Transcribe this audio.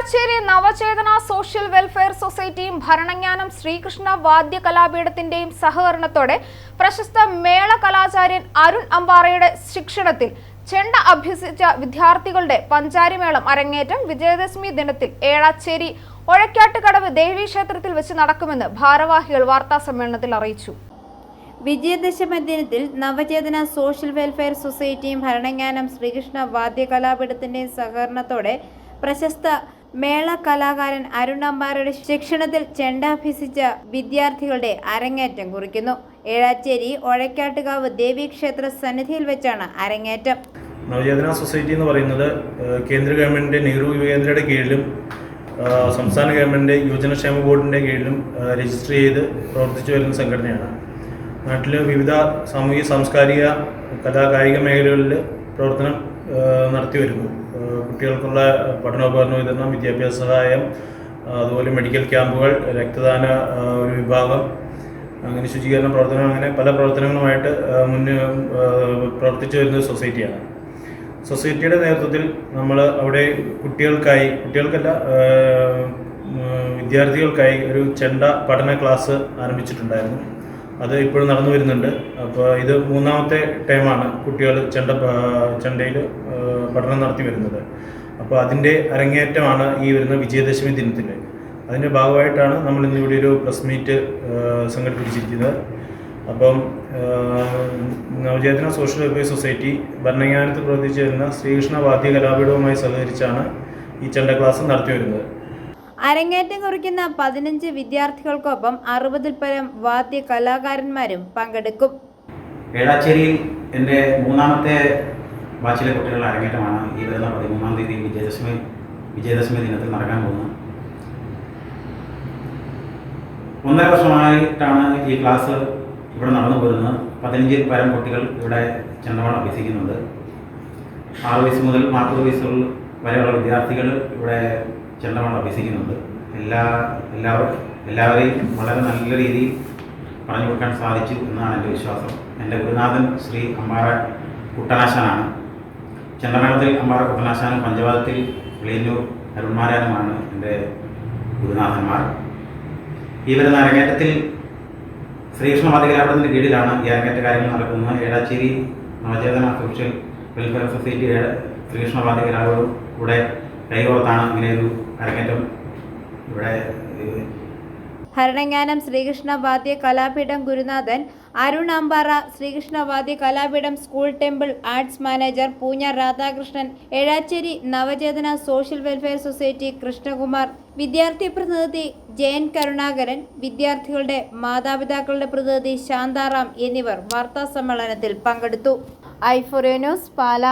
Ezhacheri Navachethana social welfare സൊസൈറ്റിയും ഭരണജ്ഞാനം ശ്രീകൃഷ്ണ വാദ്യ കലാപീഠത്തിന്റെയും സഹകരണത്തോടെ പ്രശസ്ത മേള കലാചാര്യൻ അരുൺ അമ്പാറയുടെ ശിക്ഷണത്തിൽ ചെണ്ട അഭ്യസിച്ച വിദ്യാർത്ഥികളുടെ പഞ്ചാരിമേളം അരങ്ങേറ്റം വിജയദശമി ദിനത്തിൽ ഏഴാച്ചേരി ഒഴക്കാട്ടുകടവ് ദേവീക്ഷേത്രത്തിൽ വെച്ച് നടക്കുമെന്ന് ഭാരവാഹികൾ വാർത്താ സമ്മേളനത്തിൽ അറിയിച്ചു. വിജയദശമി ദിനത്തിൽ നവചേതന സോഷ്യൽ വെൽഫെയർ സൊസൈറ്റിയും ഭരണജ്ഞാനം ശ്രീകൃഷ്ണ വാദ്യകലാപീഠത്തിന്റെയും സഹകരണത്തോടെ പ്രശസ്ത മേള കലാകാരൻ അരുൺ അമ്പാറയുടെ ശിക്ഷണത്തിൽ ചെണ്ടാഭ്യസിച്ച വിദ്യാർത്ഥികളുടെ അരങ്ങേറ്റം കുറിക്കുന്നു. ഏഴാച്ചേരി ഒഴക്കാട്ടുകാവ് ദേവീക്ഷേത്ര സന്നിധിയിൽ വെച്ചാണ് അരങ്ങേറ്റം. നവചേതന സൊസൈറ്റി എന്ന് പറയുന്നത് കേന്ദ്ര ഗവൺമെന്റ് നെഹ്റു യുവകേന്ദ്രയുടെ കീഴിലും സംസ്ഥാന ഗവൺമെന്റ് യുവജനക്ഷേമ ബോർഡിന്റെ കീഴിലും രജിസ്റ്റർ ചെയ്ത് പ്രവർത്തിച്ചു വരുന്ന സംഘടനയാണ്. നാട്ടിലെ വിവിധ സാമൂഹിക സാംസ്കാരിക കലാകായിക മേഖലകളിൽ പ്രവർത്തനം നടത്തി വരുന്നു. കുട്ടികൾക്കുള്ള പഠനോപകരണ വിതരണം വിദ്യാഭ്യാസ സഹായം അതുപോലെ മെഡിക്കൽ ക്യാമ്പുകൾ രക്തദാന ഒരു വിഭാഗം അങ്ങനെ ശുചീകരണ പ്രവർത്തനം അങ്ങനെ പല പ്രവർത്തനങ്ങളുമായിട്ട് മുന്നേ പ്രവർത്തിച്ചു വരുന്ന സൊസൈറ്റിയാണ്. സൊസൈറ്റിയുടെ നേതൃത്വത്തിൽ നമ്മൾ അവിടെ കുട്ടികൾക്കായി കുട്ടികൾക്കല്ല വിദ്യാർത്ഥികൾക്കായി ഒരു ചെണ്ട പഠന ക്ലാസ് ആരംഭിച്ചിട്ടുണ്ടായിരുന്നു. അത് ഇപ്പോഴും നടന്നു വരുന്നുണ്ട്. അപ്പോൾ ഇത് മൂന്നാമത്തെ ടൈമാണ് കുട്ടികൾ ചെണ്ട ചെണ്ടയിൽ പഠനം നടത്തി വരുന്നത്. അപ്പോൾ അതിന്റെ അരങ്ങേറ്റമാണ് ഈ വരുന്ന വിജയദശമി ദിനത്തിൽ. അതിന്റെ ഭാഗമായിട്ടാണ് നമ്മൾ ഇന്നിവിടെ ഒരു പ്രസ് മീറ്റ് സംഘടിപ്പിച്ചിരിക്കുന്നത്. അപ്പം നവചേതന സോഷ്യൽ വെൽഫെയർ സൊസൈറ്റി ഭരണങ്ങാനത്ത് പ്രവർത്തിച്ചു വരുന്ന ശ്രീകൃഷ്ണ വാദ്യ കലാപീഠവുമായി സഹകരിച്ചാണ് ഈ ചെണ്ട ക്ലാസ് നടത്തി വരുന്നത്. അരങ്ങേറ്റം കുറിക്കുന്ന പതിനഞ്ച് വിദ്യാർത്ഥികൾക്കൊപ്പം അറുപതിൽ പരം വാദ്യ കലാകാരന്മാരും പങ്കെടുക്കും. ഏഴാച്ചേരിയിൽ എന്റെ മൂന്നാമത്തെ ബാച്ചിലെ കുട്ടികളുടെ അരങ്ങേറ്റമാണ് ഈ വരുന്ന പതിമൂന്നാം തീയതി വിജയദശമി വിജയദശമി ദിനത്തിൽ നടക്കാൻ പോകുന്നത്. ഒന്നര വർഷമായിട്ടാണ് ഈ ക്ലാസ് ഇവിടെ നടന്നു പോരുന്നത്. പതിനഞ്ചിൽ പരം കുട്ടികൾ ഇവിടെ ചെന്നവാൾ അഭ്യസിക്കുന്നുണ്ട്. ആറ് വയസ്സ് മുതൽ നാൽപ്പത് വയസ്സുകൾ വരെയുള്ള വിദ്യാർത്ഥികൾ ഇവിടെ ചെണ്ടമേളം അഭ്യസിക്കുന്നുണ്ട്. എല്ലാ എല്ലാവരും എല്ലാവരെയും വളരെ നല്ല രീതിയിൽ പറഞ്ഞു കൊടുക്കാൻ സാധിച്ചു എന്നാണ് എന്റെ വിശ്വാസം. എന്റെ ഗുരുനാഥൻ ശ്രീ അമ്പാറ കുട്ടനാശാനാണ്. ചെണ്ടമേളത്തിൽ അമ്പാറ കുട്ടനാശാനും പഞ്ചവാദത്തിൽ വെളിയന്നൂർ അരുൺമാരാനുമാണ് എന്റെ ഗുരുനാഥന്മാർ. ഈ വരുന്ന അരങ്ങേറ്റത്തിൽ ശ്രീകൃഷ്ണ വാദികലാപനത്തിന്റെ കീഴിലാണ് ഈ അരങ്ങേറ്റ കാര്യങ്ങൾ നടക്കുന്നത്. Ezhacherry Navachethana social welfare society ഏഴ് ശ്രീകൃഷ്ണ കൂടെ കൈകോർത്താണ് ഇങ്ങനെയൊരു അരങ്ങേറ്റം ഇവിടെ ഭരണങ്ങാനം ശ്രീകൃഷ്ണ വാദ്യ കലാപീഠം ഗുരുനാഥൻ Arun Ambara Sreekrishna Vadya Kalapeetham school temple arts manager Poonja Radhakrishnan Ezhacherry Navachethana social welfare society Krishnakumar വിദ്യാർത്ഥി പ്രതിനിധി ജയൻ കരുണാകരൻ വിദ്യാർത്ഥികളുടെ മാതാപിതാക്കളുടെ പ്രതിനിധി ശാന്താറാം എന്നിവർ വാർത്താ സമ്മേളനത്തിൽ പങ്കെടുത്തു. ഐഫോറിയ ന്യൂസ് പാല.